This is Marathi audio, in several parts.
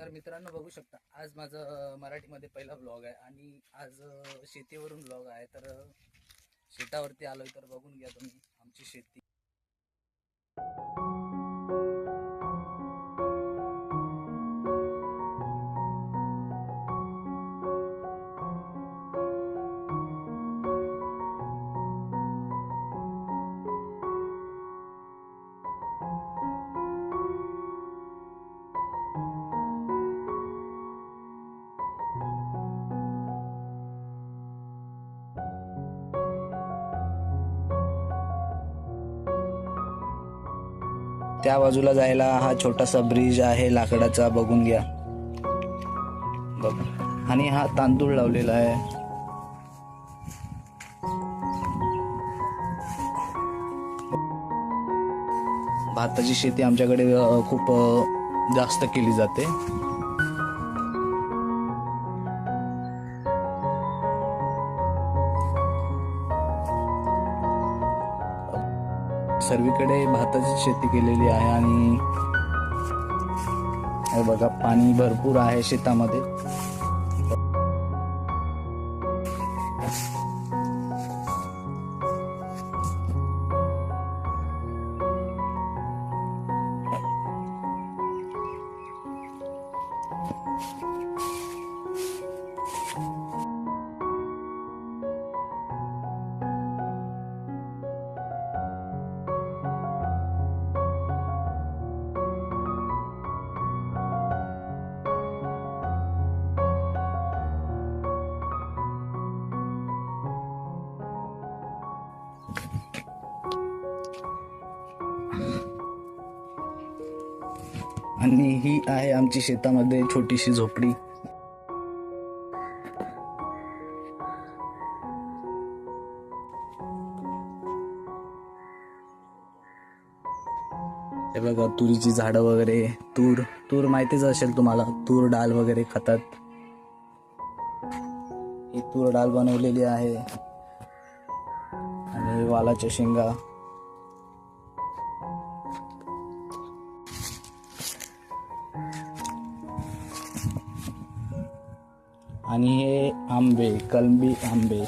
तर मित्रांनो बघू शकता आज माझं मराठीमध्ये पहिला ब्लॉग आहे आणि आज शेतीवरून ब्लॉग आहे. तर शेतावरती आलोय तर बघून घ्या तुम्ही आमची शेती. त्या बाजूला जायला हा छोटासा ब्रिज आहे लाकडाचा. बघून घ्या. बघ. आणि हा तांदूळ लावलेला आहे. भाताची शेती आमच्याकडे खूप जास्त केली जाते. सर्वीकडे भाताची शेती केलेली आहे आणि हे बघा पाणी भरपूर आहे शेतामध्ये. आणि ही आहे आमची शेतामध्ये छोटीशी झोपडी. हे बघा तुरीची झाडं वगैरे तूर. तूर माहितीच असेल तुम्हाला तूर डाळ वगैरे खातात. ही तूर डाळ बनवलेली आहे. आणि वालाच्या शेंगा. आणि हे आंबे कलंबी आंबे.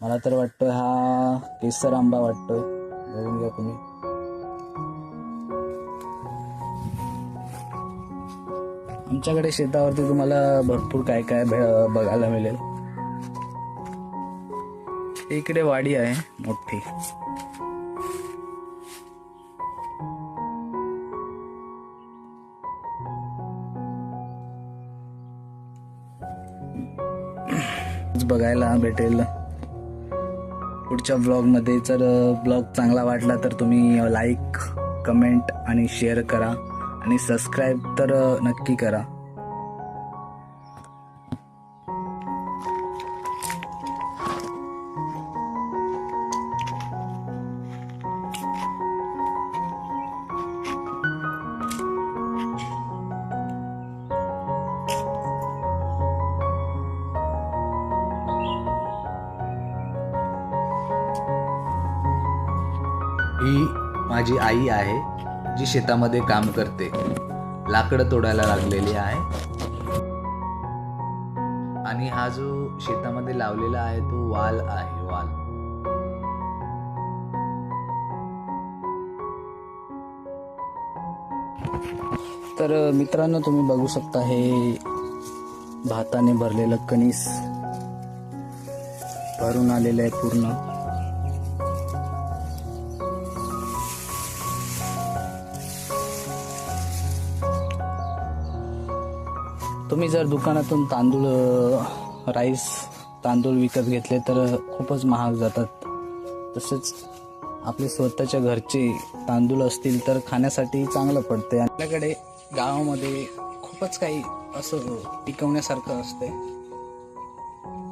मला तर वाटतं हा केसर आंबा वाटतो बघून घ्या तुम्ही. आमच्याकडे शेतावरती तुम्हाला भरपूर काय काय बघायला मिळेल. इकडे वाडी आहे मोठी. बघायला भेटेल. पुढच्या ब्लॉगमध्ये जर ब्लॉग चांगला वाटला तर तुम्ही लाईक कमेंट आणि शेअर करा. आणि सबस्क्राईब तर नक्की करा. माझी आई आहे जी शेतामध्ये काम करते. लाकडं तोडायला लागलेली आहे. आणि हा जो शेतामध्ये लावलेला आहे तो वाल आहे वाल. तर मित्रांनो तुम्ही बघू शकता हे भाताने भरलेलं कणीस. भरून आलेलं आहे पूर्ण. तुम्ही जर दुकानातून तांदूळ राईस तांदूळ विकत घेतले तर खूपच महाग जातात. तसेच आपले स्वतःच्या घरचे तांदूळ असतील तर खाण्यासाठी चांगलं पडते आपल्याकडे गावामध्ये खूपच काही असं पिकवण्यासारखं असते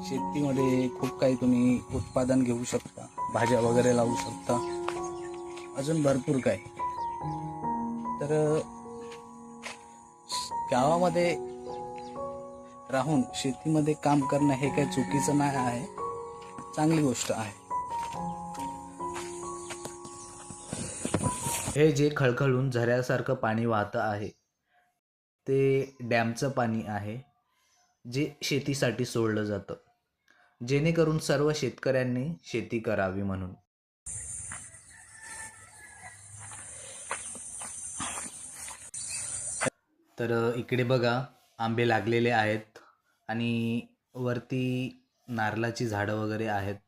शेतीमध्ये खूप काही तुम्ही उत्पादन घेऊ शकता भाज्या वगैरे लावू शकता. अजून भरपूर काही. तर गावामध्ये राहून शेतीमध्ये काम करणं हे काही चुकीचं नाही आहे. चांगली गोष्ट आहे. हे जे खळखळून झऱ्यासारखं पाणी वाहतं आहे ते डॅमचं पाणी आहे जे शेतीसाठी सोडलं जातं. जेणेकरून सर्व शेतकऱ्यांनी शेती करावी म्हणून. तर इकडे बघा आंबे लागलेले आहेत. आणि वरती नारळाची झाडं वगैरे आहेत.